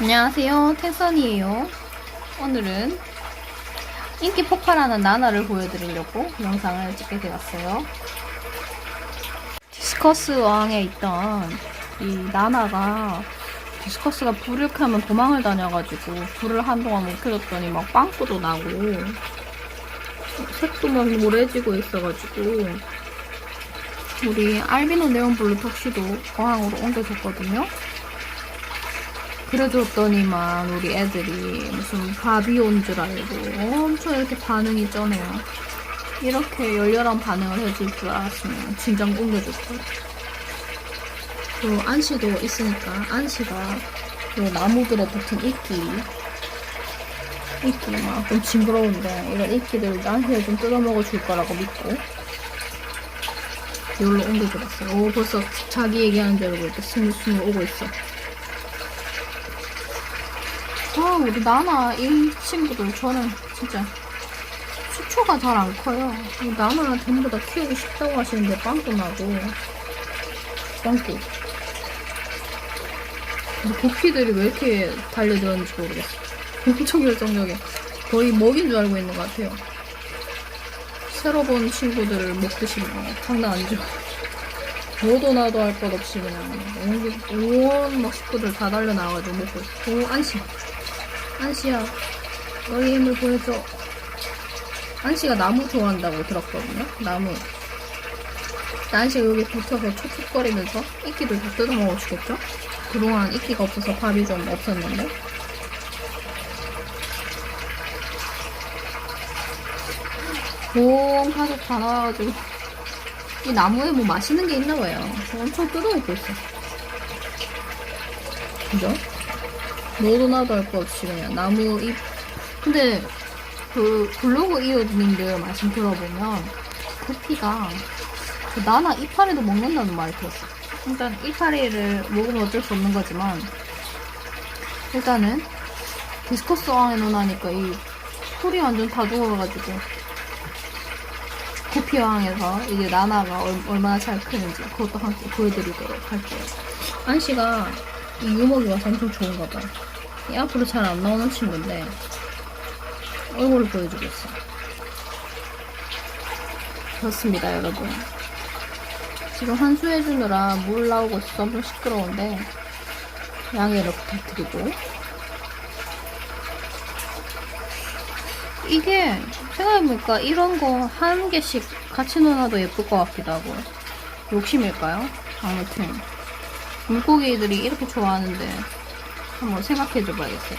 안녕하세요. 태선이에요. 오늘은 인기 폭발하는 나나를 보여드리려고 영상을 찍게 되었어요. 디스커스 왕에 있던 이 나나가 디스커스가 불을 켜면 도망을 다녀가지고 불을 한동안 못 켜줬더니 막 빵꾸도 나고 색도 막 노래지고 있어가지고 우리 알비노 네온블루 턱시도 어항으로 옮겨줬거든요. 그래줬더니만 우리 애들이 무슨 밥이 온 줄 알고 엄청 이렇게 반응이 쩌네요. 이렇게 열렬한 반응을 해줄 줄 알았으면 진작 옮겨줄 걸. 그 안시도 있으니까 안시가 그 나무들에 붙은 이끼 이끼 막 좀 징그러운데 이런 이끼들 안시에 좀 뜯어먹어 줄 거라고 믿고 여기로 옮겨줘봤어요. 오 벌써 자기 얘기하는 대로 이렇게 스물스물 오고 있어. 아, 우리 나나 이 친구들 저는 진짜 수초가 잘 안 커요. 이 나나 전부 다 키우기 쉽다고 하시는데 빵꾸 나고 빵꾸. 고피들이 왜 이렇게 달려들었는지 모르겠어. 엄청 열정적이야. 거의 먹인 줄 알고 있는 것 같아요. 새로 본 친구들을 먹듯이 뭐 장난 아니죠. 너도 나도 할 것 없이 그냥 온, 막 식구들 다 달려 나와가지고 먹고 있어. 오, 안심. 안씨야, 너의 힘을 보여줘. 안씨가 나무 좋아한다고 들었거든요? 나무. 안씨가 여기 붙어서 촉촉거리면서 이끼들 다 뜯어먹어 주겠죠? 그동안 이끼가 없어서 밥이 좀 없었는데. 온 가족 다 나와가지고. 이 나무에 뭐 맛있는 게 있나 봐요. 엄청 뜯어먹고 있어. 그죠? 너도 나도 할것 없이 그냥 나무 잎. 근데 그 블로그 이웃님들 말씀 들어보면 커피가 그 나나 이파리도 먹는다는 말을 들었어 일단 이파리를 먹으면 어쩔 수 없는 거지만 일단은 디스커스 왕에 놓으니까 이 풀이 완전 다 죽어가지고 코피 왕에서 이게 나나가 얼, 얼마나 잘 크는지 그것도 함께 보여드리도록 할게요. 안씨가 이 유목이 와서 엄청 좋은가 봐요 이 앞으로 잘 안 나오는 친구인데 얼굴을 보여주고 있어. 그렇습니다, 여러분. 지금 환수해주느라 물 나오고 있어서 좀 시끄러운데 양해를 부탁드리고 이게 생각해보니까 이런 거 한 개씩 같이 넣어놔도 예쁠 것 같기도 하고 욕심일까요? 아무튼 물고기들이 이렇게 좋아하는데 한번 생각해 줘 봐야겠어요.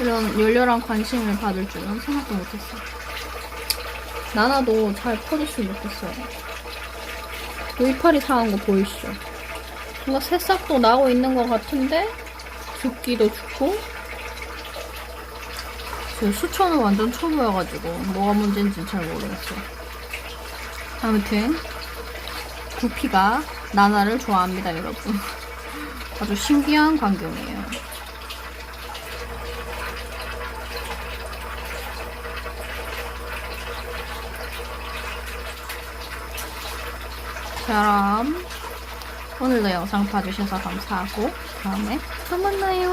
이런 열렬한 관심을 받을 줄은 생각도 못했어. 나나도 잘 퍼졌으면 좋겠어요. 그 이파리 상한 거 보이시죠? 뭔가 새싹도 나고 있는 것 같은데 죽기도 죽고 수초는 완전 초보여가지고 뭐가 문제인지 잘 모르겠어. 아무튼 구피가 나나를 좋아합니다, 여러분. 아주 신기한 광경이에요. 그럼 오늘도 영상 봐주셔서 감사하고 다음에 또 만나요.